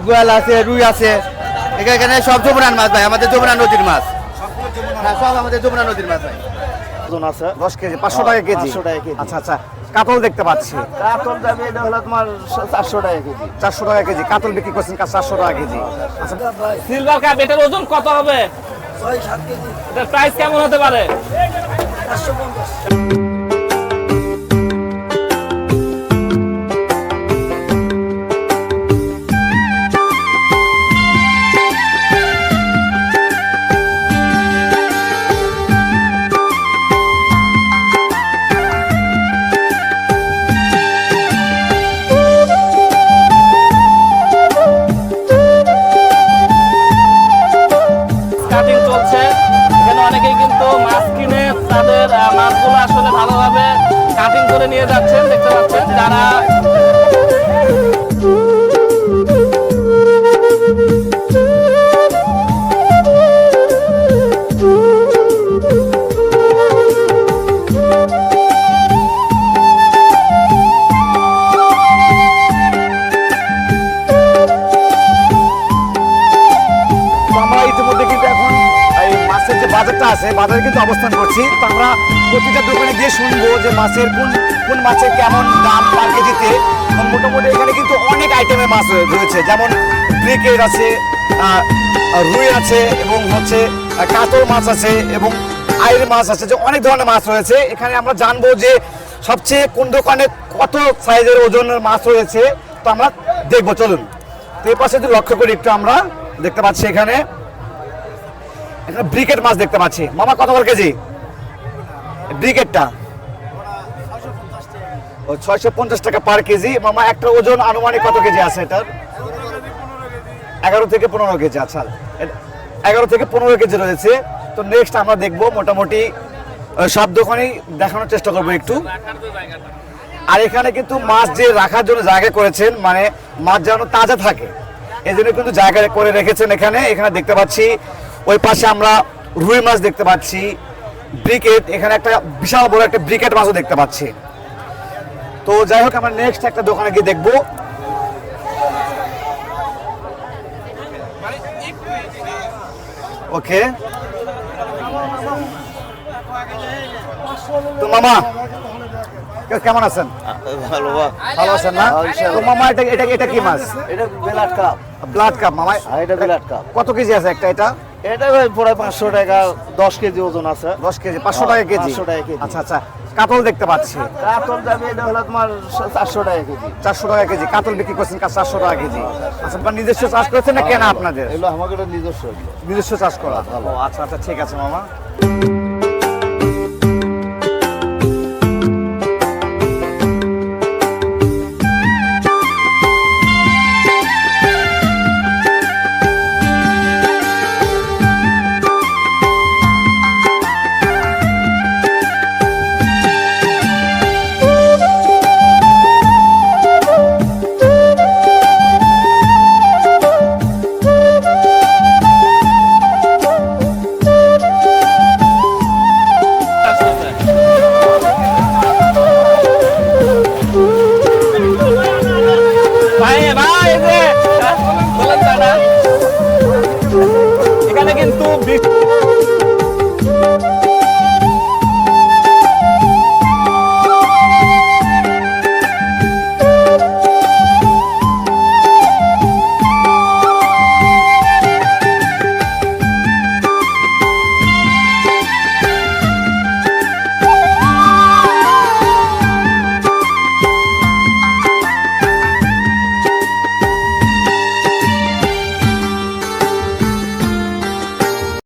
গোয়াল আছে রুই আছে। এখানে- এখানে সব যমুনার মাছ ভাই আমাদের যমুনা নদীর মাছ। হ্যাঁ সব আমাদের যমুনা নদীর মাছ ভাই। ওজন আছে? দশ কেজি পাঁচশো টাকা কেজি। 500 টাকা কেজি। আচ্ছা আচ্ছা কাতল দেখতে পাচ্ছি। কাতল এটা হলো তোমার চারশো টাকা কেজি। চারশো টাকা কেজি কাতল বিক্রি করছেন চারশো টাকা কেজি? আচ্ছা সিলভার কাপ এটার ওজন কত হবে? এটার প্রাইস কেমন হতে পারে? করে নিয়ে যাচ্ছেন দেখতে পাচ্ছেন যারা বাজারটা আছে বাজারে কিন্তু অবস্থান করছি। তো আমরা প্রতিটা দোকানে গিয়ে শুনব যে মাছের কোন কোন মাছের কেমন দাম পার কেজিতে মোটামুটি এখানে কিন্তু অনেক আইটেমের মাছ রয়েছে। যেমন ব্রিকেট আছে রুই আছে, এবং হচ্ছে কাতল মাছ আছে, এবং আইর মাছ আছে, যে অনেক ধরনের মাছ রয়েছে। এখানে আমরা জানব যে সবচেয়ে কোন দোকানে কত সাইজের ওজনের মাছ রয়েছে। তো আমরা দেখব, চলুন। তো এই পাশে যদি লক্ষ্য করি, একটু আমরা দেখতে পাচ্ছি এখানে। এখানে ব্রিকেট মাছ দেখতে পাচ্ছি। মামা, কত করে কেজি? ব্রিকেটটা ও, ছয়শো পঞ্চাশ টাকা পার কেজি। মামা, একটা ওজন আনুমানিক কত কেজি আছে এটার? এগারো থেকে পনেরো কেজি আচ্ছা। এগারো থেকে পনেরো কেজি রয়েছে। তো নেক্সট আমরা দেখব মোটামুটি সব দোকানেই দেখানোর চেষ্টা করব একটু। আর এখানে কিন্তু মাছ যে রাখার জন্য জায়গা করেছেন মানে মাছ যেন তাজা থাকে, এই জন্য কিন্তু জায়গা করে রেখেছেন এখানে। এখানে দেখতে পাচ্ছি, ওই পাশে আমরা রুই মাছ দেখতে পাচ্ছি। ব্রিকেট এখানে একটা বিশাল বড় একটা ব্রিকেট মাছও দেখতে পাচ্ছি। তো যাই হোক আমরা নেক্সট একটা দোকানে গিয়ে দেখব। ওকে তো মামা কেমন আছেন? ভালো ভালো। আছেন না? তো মামা এটা এটা এটা কি মাছ? এটা বিলাট কাপ। ব্লাড কাপ মামা। এটা বিলাট কাপ। কত কেজি আছে একটা? এটা? এটা ভাই প্রায় পাঁচশো টাকা দশ কেজি ওজন আছে। দশ কেজি পাঁচশো টাকা কেজি? 500 টাকা কেজি। আচ্ছা আচ্ছা কাতল দেখতে পাচ্ছি। কাতল যাবে এটা হলো তোমার চারশো টাকা কেজি। চারশো টাকা কেজি কাতল বিক্রি করছেন চারশো টাকা কেজি? আচ্ছা আপনার নিজস্ব চাষ করেছেন না কেনা আপনাদের? এগুলো আমাকে নিজস্ব। নিজস্ব চাষ করা। আচ্ছা আচ্ছা ঠিক আছে মামা। muito bicho.